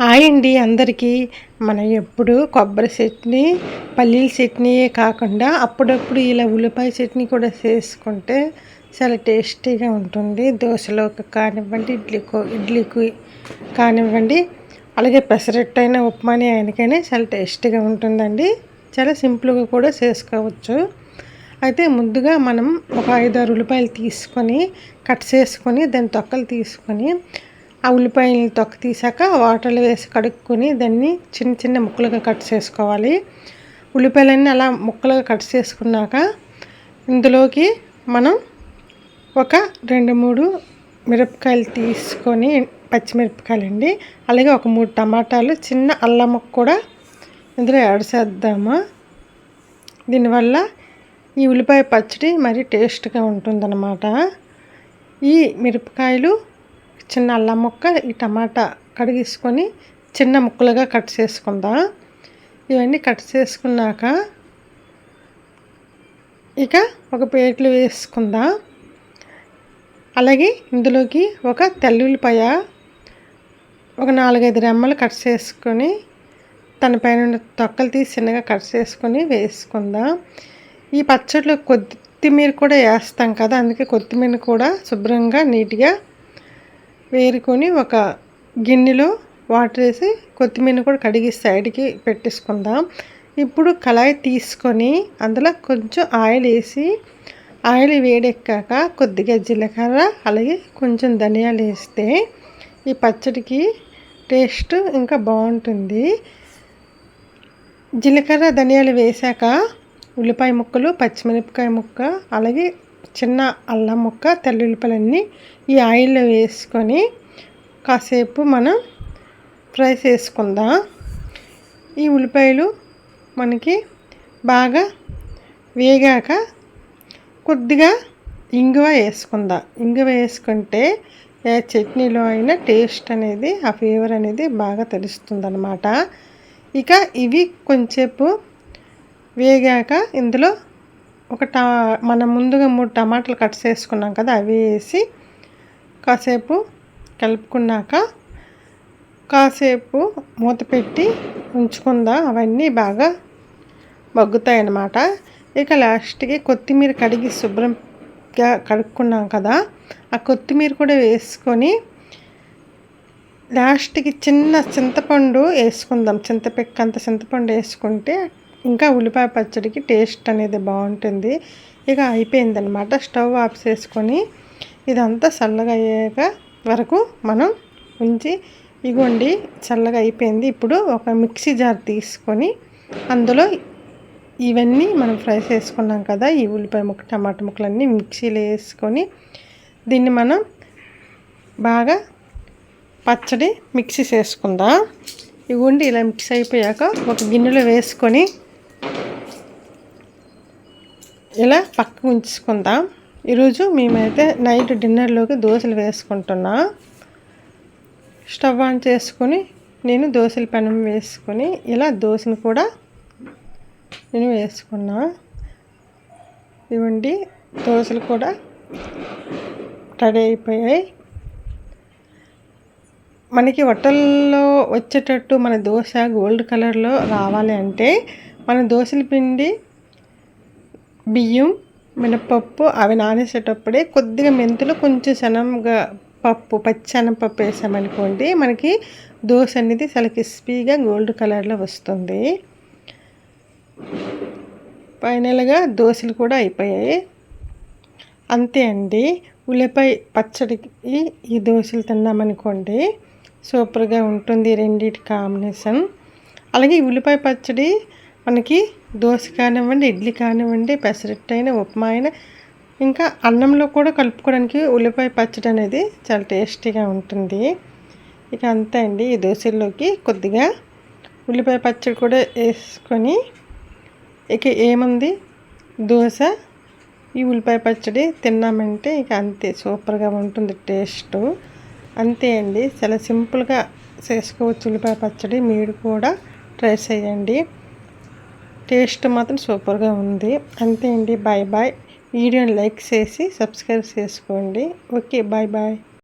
Hi అండి అందరికీ. మనం ఎప్పుడు కొబ్బరి చట్నీ పల్లీల చట్నీయే కాకుండా అప్పుడప్పుడు ఇలా ఉల్లిపాయ చట్నీ కూడా చేసుకుంటే చాలా టేస్టీగా ఉంటుంది. దోశలోకి కానివ్వండి ఇడ్లీకో ఇడ్లీకి కానివ్వండి అలాగే పెసరట్టు అయినా ఉప్మాని ఆయనకైనా చాలా టేస్టీగా ఉంటుందండి. చాలా సింపుల్గా కూడా చేసుకోవచ్చు. అయితే ముందుగా మనం ఒక ఐదారు ఉల్లిపాయలు తీసుకొని కట్ చేసుకొని దాని తొక్కలు తీసుకొని ఆ ఉల్లిపాయలు తొక్క తీసాక వాటర్లో వేసి కడుక్కొని దాన్ని చిన్న చిన్న ముక్కలుగా కట్ చేసుకోవాలి. ఉల్లిపాయలన్నీ అలా ముక్కలుగా కట్ చేసుకున్నాక ఇందులోకి మనం ఒక రెండు మూడు మిరపకాయలు తీసుకొని పచ్చిమిరపకాయలు అండి అలాగే ఒక మూడు టమాటాలు చిన్న అల్లం ముక్క కూడా ఇందులో యాడ్ చేద్దాము. దీనివల్ల ఈ ఉల్లిపాయ పచ్చడి మరి టేస్ట్గా ఉంటుందన్నమాట. ఈ మిరపకాయలు చిన్న అల్లం ముక్క ఈ టమాటా కడిగేసుకొని చిన్న ముక్కలుగా కట్ చేసుకుందాం. ఇవన్నీ కట్ చేసుకున్నాక ఇక ఒక ప్లేట్లు వేసుకుందాం. అలాగే ఇందులోకి ఒక తెల్లుల్లిపాయ ఒక నాలుగైదు రెమ్మలు కట్ చేసుకొని తన పైన తొక్కలు తీసి చిన్నగా కట్ చేసుకొని వేసుకుందాం. ఈ పచ్చడిలో కొత్తిమీర కూడా వేస్తాం కదా అందుకే కొత్తిమీర కూడా శుభ్రంగా నీట్గా వేరుకొని ఒక గిన్నెలో వాటర్ వేసి కొత్తిమీర కూడా కడిగి సైడ్కి పెట్టేసుకుందాం. ఇప్పుడు కళాయి తీసుకొని అందులో కొంచెం ఆయిల్ వేసి ఆయిల్ వేడెక్కాక కొద్దిగా జీలకర్ర అలాగే కొంచెం ధనియాలు వేస్తే ఈ పచ్చడికి టేస్ట్ ఇంకా బాగుంటుంది. జీలకర్ర ధనియాలు వేశాక ఉల్లిపాయ ముక్కలు పచ్చిమిరపకాయ ముక్క అలాగే చిన్న అల్లం ముక్క తెల్లుల్లిపలన్నీ ఈ ఆయిల్లో వేసుకొని కాసేపు మనం ఫ్రై చేసుకుందాం. ఈ ఉల్లిపాయలు మనకి బాగా వేగాక కొద్దిగా ఇంగువ వేసుకుందాం. ఇంగువ వేసుకుంటే ఏ చట్నీలో అయినా టేస్ట్ అనేది ఆ ఫ్లేవర్ అనేది బాగా తెలుస్తుంది అనమాట ఇక ఇవి కొంచెంసేపు వేగాక ఇందులో ఒక టా మనం ముందుగా మూడు టమాటాలు కట్ చేసుకున్నాం కదా అవి వేసి కాసేపు కలుపుకున్నాక కాసేపు మూత పెట్టి ఉంచుకుందాం అవన్నీ బాగా మగ్గుతాయి అన్నమాట ఇక లాస్ట్కి కొత్తిమీర కడిగి శుభ్రంగా కడుక్కున్నాం కదా ఆ కొత్తిమీర కూడా వేసుకొని లాస్ట్కి చిన్న చింతపండు వేసుకుందాం. చింతపిక్క అంత చింతపండు వేసుకుంటే ఇంకా ఉల్లిపాయ పచ్చడికి టేస్ట్ అనేది బాగుంటుంది. ఇక అయిపోయిందనమాట స్టవ్ ఆఫ్ చేసుకొని ఇదంతా చల్లగా అయ్యాక వరకు మనం ఉంచి ఇగోండి చల్లగా అయిపోయింది. ఇప్పుడు ఒక మిక్సీ జార్ తీసుకొని అందులో ఇవన్నీ మనం ఫ్రై చేసుకున్నాం కదా ఈ ఉల్లిపాయ ముక్క టమాటా ముక్కలన్నీ మిక్సీలో వేసుకొని దీన్ని మనం బాగా పచ్చడి మిక్సీ చేసుకుందాం. ఇవ్వండి ఇలా మిక్స్ అయిపోయాక ఒక గిన్నెలో వేసుకొని ఇలా పక్క ఉంచుకుందాం. ఈరోజు మేమైతే నైట్ డిన్నర్లోకి దోశలు వేసుకుంటున్నా. స్టవ్ ఆన్ చేసుకొని నేను దోశల పెనం వేసుకొని ఇలా దోశను కూడా నేను వేసుకున్నా. ఇవ్వండి దోశలు కూడా రెడీ అయిపోయాయి. మనకి వట్టల్లో వచ్చేటట్టు మన దోశ గోల్డ్ కలర్లో రావాలి అంటే మన దోశల పిండి బియ్యం మినపప్పు అవి నానేసేటప్పుడే కొద్దిగా మెంతులు కొంచెం శనగ పప్పు పచ్చెనపప్పు వేసామనుకోండి మనకి దోశ అనేది చాలా క్రిస్పీగా గోల్డ్ కలర్లో వస్తుంది. ఫైనల్గా దోశలు కూడా అయిపోయాయి. అంతే అండి. ఉల్లిపాయ పచ్చడికి ఈ దోశలు తిన్నామనుకోండి సూపర్గా ఉంటుంది రెండింటి కాంబినేషన్. అలాగే ఉల్లిపాయ పచ్చడి మనకి దోశ కానివ్వండి ఇడ్లీ కానివ్వండి పెసరట్టు అయినా ఉప్మా అయినా ఇంకా అన్నంలో కూడా కలుపుకోవడానికి ఉల్లిపాయ పచ్చడి అనేది చాలా టేస్టీగా ఉంటుంది. ఇక అంతే అండి ఈ దోశల్లోకి కొద్దిగా ఉల్లిపాయ పచ్చడి కూడా వేసుకొని ఇక ఏముంది? దోశ. ఈ ఉల్లిపాయ పచ్చడి తిన్నామంటే ఇక అంతే సూపర్గా ఉంటుంది టేస్ట్. అంతే అండి. చాలా సింపుల్గా చేసుకోవచ్చు ఉల్లిపాయ పచ్చడి. మీరు కూడా ట్రై చేయండి. టేస్ట్ మాత్రం సూపర్గా ఉంది. అంతే అండి. Bye bye. వీడియోని లైక్ చేసి సబ్స్క్రైబ్ చేసుకోండి. Okay bye bye.